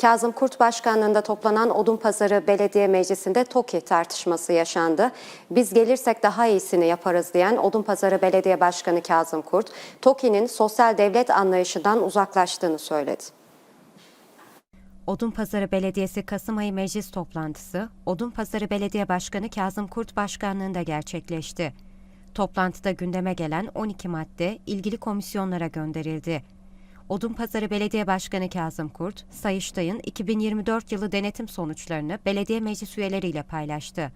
Kazım Kurt Başkanlığında toplanan Odunpazarı Belediye Meclisi'nde TOKİ tartışması yaşandı. Biz gelirsek daha iyisini yaparız diyen Odunpazarı Belediye Başkanı Kazım Kurt, TOKİ'nin sosyal devlet anlayışından uzaklaştığını söyledi. Odunpazarı Belediyesi Kasım ayı meclis toplantısı, Odunpazarı Belediye Başkanı Kazım Kurt Başkanlığında gerçekleşti. Toplantıda gündeme gelen 12 madde ilgili komisyonlara gönderildi. Odunpazarı Belediye Başkanı Kazım Kurt, Sayıştay'ın 2024 yılı denetim sonuçlarını belediye meclis üyeleriyle paylaştı.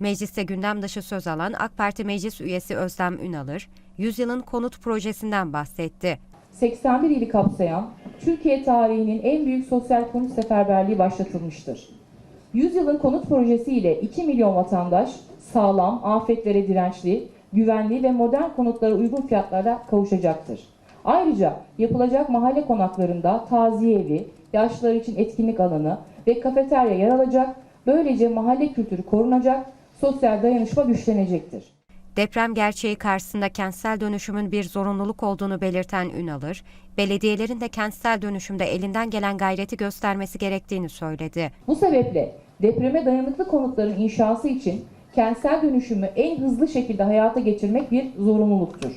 Mecliste gündem dışı söz alan AK Parti Meclis Üyesi Özlem Ünalır, Yüzyılın Konut Projesi'nden bahsetti. 81 ili kapsayan Türkiye tarihinin en büyük sosyal konut seferberliği başlatılmıştır. Yüzyılın konut projesi ile 2 milyon vatandaş sağlam, afetlere dirençli, güvenli ve modern konutlara uygun fiyatlara kavuşacaktır. Ayrıca yapılacak mahalle konaklarında taziye evi, yaşlılar için etkinlik alanı ve kafeterya yer alacak. Böylece mahalle kültürü korunacak, sosyal dayanışma güçlenecektir. Deprem gerçeği karşısında kentsel dönüşümün bir zorunluluk olduğunu belirten Ünalır, belediyelerin de kentsel dönüşümde elinden gelen gayreti göstermesi gerektiğini söyledi. Bu sebeple depreme dayanıklı konutların inşası için kentsel dönüşümü en hızlı şekilde hayata geçirmek bir zorunluluktur.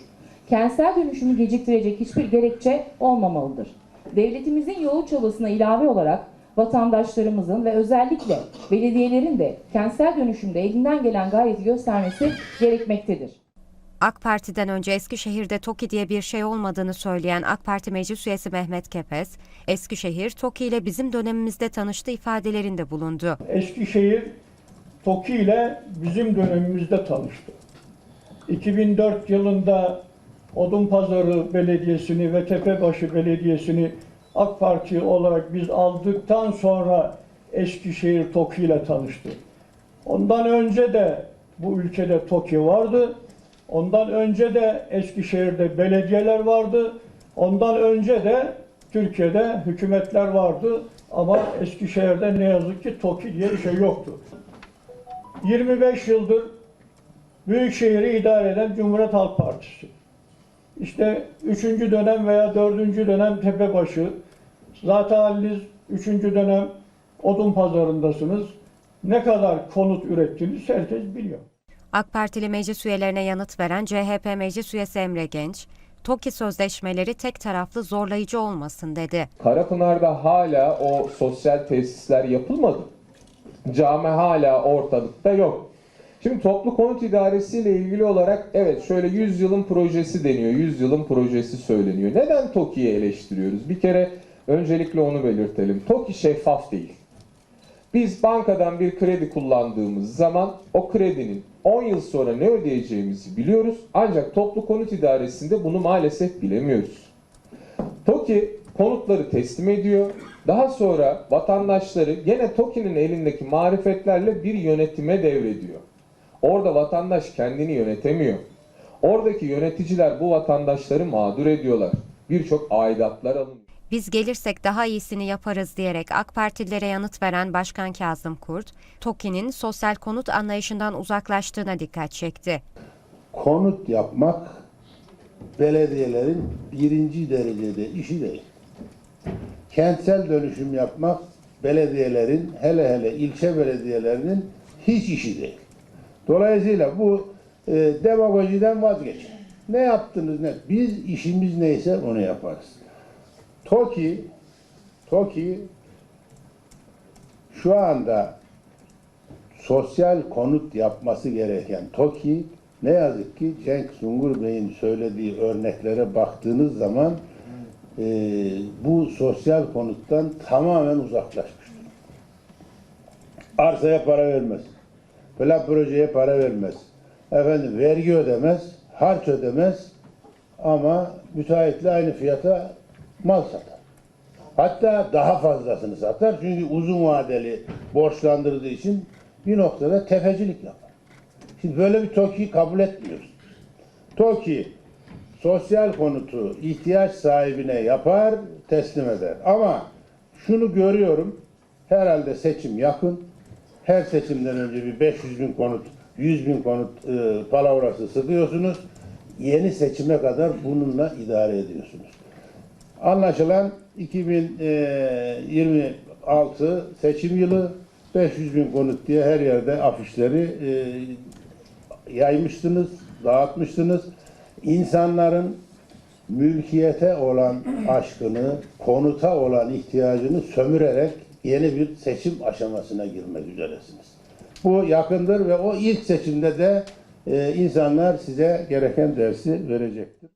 Kentsel dönüşümü geciktirecek hiçbir gerekçe olmamalıdır. Devletimizin yoğun çabasına ilave olarak vatandaşlarımızın ve özellikle belediyelerin de kentsel dönüşümde elinden gelen gayreti göstermesi gerekmektedir. AK Parti'den önce Eskişehir'de TOKİ diye bir şey olmadığını söyleyen AK Parti Meclis Üyesi Mehmet Kepez, Eskişehir TOKİ ile bizim dönemimizde tanıştı ifadelerinde bulundu. Eskişehir TOKİ ile bizim dönemimizde tanıştı. 2004 yılında Odunpazarı Belediyesi'ni ve Tepebaşı Belediyesi'ni AK Parti olarak biz aldıktan sonra Eskişehir TOKİ ile tanıştı. Ondan önce de bu ülkede TOKİ vardı. Ondan önce de Eskişehir'de belediyeler vardı. Ondan önce de Türkiye'de hükümetler vardı. Ama Eskişehir'de ne yazık ki TOKİ diye bir şey yoktu. 25 yıldır Büyükşehir'i idare eden Cumhuriyet Halk Partisi. İşte 3. dönem veya 4. dönem Tepebaşı, zaten haliniz 3. dönem Odun Pazarı'ndasınız. Ne kadar konut ürettiğinizi herkes biliyor. AK Partili meclis üyelerine yanıt veren CHP Meclis Üyesi Emre Genç, TOKİ sözleşmeleri tek taraflı zorlayıcı olmasın dedi. Karapınar'da hala o sosyal tesisler yapılmadı. Cami hala ortalıkta yok. Şimdi toplu konut idaresi ile ilgili olarak evet şöyle 100 yılın projesi deniyor. 100 yılın projesi söyleniyor. Neden TOKİ'yi eleştiriyoruz? Bir kere öncelikle onu belirtelim. TOKİ şeffaf değil. Biz bankadan bir kredi kullandığımız zaman o kredinin 10 yıl sonra ne ödeyeceğimizi biliyoruz. Ancak toplu konut idaresinde bunu maalesef bilemiyoruz. TOKİ konutları teslim ediyor. Daha sonra vatandaşları gene TOKİ'nin elindeki marifetlerle bir yönetime devrediyor. Orada vatandaş kendini yönetemiyor. Oradaki yöneticiler bu vatandaşları mağdur ediyorlar. Birçok aidatlar alınıyor. Biz gelirsek daha iyisini yaparız diyerek AK Partililere yanıt veren Başkan Kazım Kurt, TOKİ'nin sosyal konut anlayışından uzaklaştığına dikkat çekti. konut yapmak belediyelerin birinci derecede işi değil. Kentsel dönüşüm yapmak belediyelerin hele hele ilçe belediyelerinin hiç işi değil. Dolayısıyla bu e, demagojiden vazgeçin. Ne yaptınız ne? Biz işimiz neyse onu yaparız. TOKİ TOKİ şu anda sosyal konut yapması gereken TOKİ ne yazık ki Cenk Sungur Bey'in söylediği örneklere baktığınız zaman e, bu sosyal konuttan tamamen uzaklaşmıştır. Arsaya para vermez. Plan projeye para vermez. Efendim vergi ödemez, harç ödemez ama müteahhitle aynı fiyata mal satar. Hatta daha fazlasını satar çünkü uzun vadeli borçlandırdığı için bir noktada tefecilik yapar. Şimdi böyle bir TOKİ kabul etmiyoruz. TOKİ sosyal konutu ihtiyaç sahibine yapar, teslim eder. Ama şunu görüyorum, herhalde seçim yakın. Her seçimden önce bir 500 bin konut, 100 bin konut e, palavrası sıkıyorsunuz. Yeni seçime kadar bununla idare ediyorsunuz. Anlaşılan 2026 seçim yılı 500 bin konut diye her yerde afişleri e, yaymıştınız, dağıtmıştınız. İnsanların mülkiyete olan aşkını, konuta olan ihtiyacını sömürerek yeni bir seçim aşamasına girmek üzeresiniz. Bu yakındır ve o ilk seçimde de e, insanlar size gereken dersi verecektir.